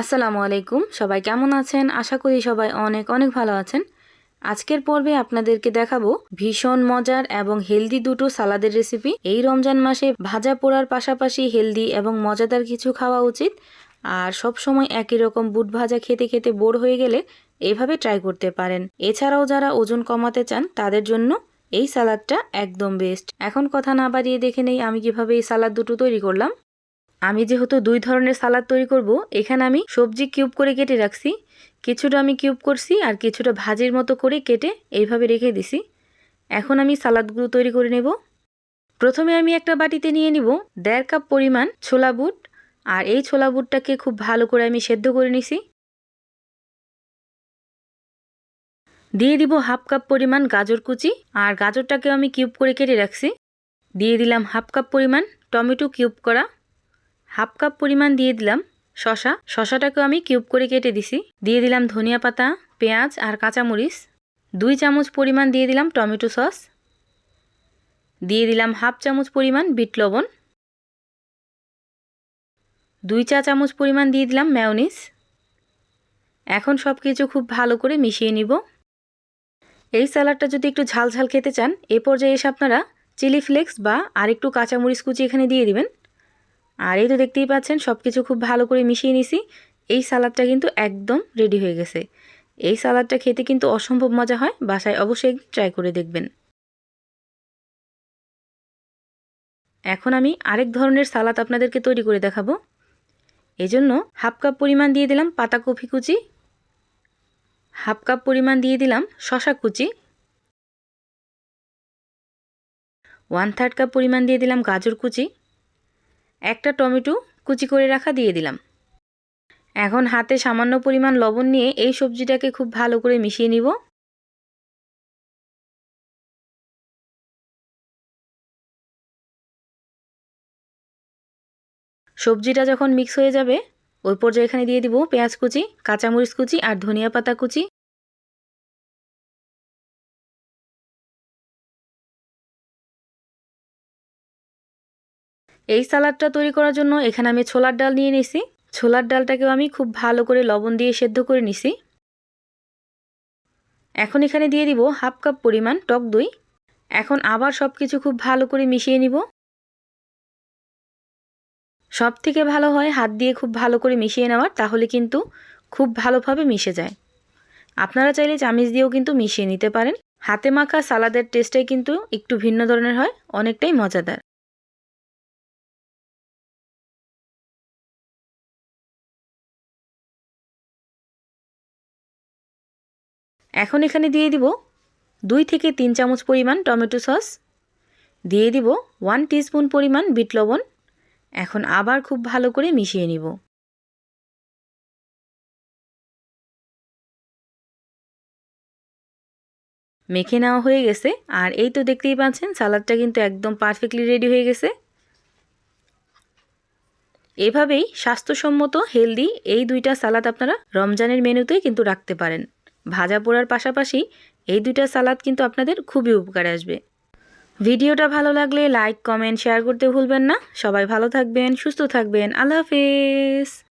আসসালামু আলাইকুম। সবাই কেমন আছেন? আশা করি সবাই অনেক অনেক ভালো আছেন। আজকের পর্বে আপনাদেরকে দেখাবো ভীষণ মজার এবং হেলদি দুটো সালাদের রেসিপি এই রমজান মাসে ভাজা পোড়ার পাশাপাশি হেলদি এবং মজাদার কিছু খাওয়া উচিত। আর সব সময় একই রকম বুট ভাজা খেতে খেতে বোর হয়ে গেলে এইভাবে ট্রাই করতে পারেন। এছাড়াও যারা ওজন কমাতে চান, তাদের জন্য এই সালাদটা একদম বেস্ট এখন কথা না বাড়িয়ে দেখে নেই আমি কীভাবে এই সালাদ দুটো তৈরি করলাম। আমি যেহেতু দুই ধরনের সালাদ তৈরি করব, এখানে আমি সবজি কিউব করে কেটে রাখছি। কিছুটা আমি কিউব করছি আর কিছুটা ভাজির মতো করে কেটে এইভাবে রেখে দিছি। এখন আমি সালাদগুলো তৈরি করে নেব। প্রথমে আমি একটা বাটিতে নিয়ে নিব দেড় কাপ পরিমাণ ছোলা বুট আর এই ছোলা বুটটাকে খুব ভালো করে আমি সেদ্ধ করে নিছি। দিয়ে দিব হাফ কাপ পরিমাণ গাজর কুচি আর গাজরটাকে আমি কিউব করে কেটে রাখছি। দিয়ে দিলাম হাফ কাপ পরিমাণ টমেটো কিউব করা। হাফ কাপ পরিমাণ দিয়ে দিলাম শশা শশাটাকেও আমি কিউব করে কেটে দিছি। দিয়ে দিলাম ধনিয়া পাতা, পেঁয়াজ আর কাঁচামরিচ। দুই চামচ পরিমাণ দিয়ে দিলাম টমেটো সস। দিয়ে দিলাম হাফ চামচ পরিমাণ বিট লবণ। দুই চা চামচ পরিমাণ দিয়ে দিলাম ম্যাওনিস এখন সব কিছু খুব ভালো করে মিশিয়ে নিব। এই স্যালাডটা যদি একটু ঝাল ঝাল খেতে চান, এ পর্যায়ে এসে আপনারা চিলি ফ্লেক্স বা আরেকটু কাঁচামরিচ কুচি এখানে দিয়ে দিবেন। আর এই তো দেখতেই পাচ্ছেন সব কিছু খুব ভালো করে মিশিয়ে নিছি। এই সালাদটা কিন্তু একদম রেডি হয়ে গেছে। এই সালাদটা খেতে কিন্তু অসম্ভব মজা হয়, বাসায় অবশ্যই ট্রাই করে দেখবেন। এখন আমি আরেক ধরনের সালাদ আপনাদেরকে তৈরি করে দেখাবো। এজন্য হাফ কাপ পরিমাণ দিয়ে দিলাম পাতাকপি কুচি, হাফ কাপ পরিমাণ দিয়ে দিলাম শশা কুচি ওয়ান থার্ড কাপ পরিমাণ দিয়ে দিলাম গাজর কুচি একটা টমেটো কুচি করে রাখা দিয়ে দিলাম। এখন হাতে সামান্য পরিমাণ লবণ নিয়ে এই সবজিটাকে খুব ভালো করে মিশিয়ে নিব। সবজিটা যখন মিক্স হয়ে যাবে, ওই পর্যায়ে এখানে দিয়ে দিব পেঁয়াজ কুচি, কাঁচামরিচ কুচি আর ধনিয়া পাতা কুচি। এই সালাডটা তৈরি করার জন্য এখানে আমি ছোলার ডাল নিয়ে নিছি। ছোলার ডালটাকেও আমি খুব ভালো করে লবণ দিয়ে সেদ্ধ করে নিছি। এখন এখানে দিয়ে দিব হাফ কাপ পরিমাণ টক দই। এখন আবার সব কিছু খুব ভালো করে মিশিয়ে নিব। সব থেকে ভালো হয় হাত দিয়ে খুব ভালো করে মিশিয়ে নেওয়ার, তাহলে কিন্তু খুব ভালোভাবে মিশে যায়। আপনারা চাইলে চামিচ দিয়েও কিন্তু মিশিয়ে নিতে পারেন। হাতে মাখা সালাদের টেস্টটাই কিন্তু একটু ভিন্ন ধরনের হয়, অনেকটাই মজাদার। এখন এখানে দিয়ে দিব দুই থেকে তিন চামচ পরিমাণ টমেটো সস। দিয়ে দিব ওয়ান টিস্পুন পরিমাণ বিট লবণ। এখন আবার খুব ভালো করে মিশিয়ে নিব। মেখে নেওয়া হয়ে গেছে। আর এই তো দেখতেই পাচ্ছেন, সালাদটা কিন্তু একদম পারফেক্টলি রেডি হয়ে গেছে। এভাবেই স্বাস্থ্যসম্মত হেলদি এই দুইটা সালাদ আপনারা রমজানের মেনুতে কিন্তু রাখতে পারেন। ভাজা পোড়ার পাশাপাশি এই দুইটা সালাদ কিন্তু আপনাদের খুবই উপকারে আসবে। ভিডিওটা ভালো লাগলে লাইক কমেন্ট শেয়ার করতে ভুলবেন না। সবাই ভালো থাকবেন, সুস্থ থাকবেন। আল্লাহ হাফেজ।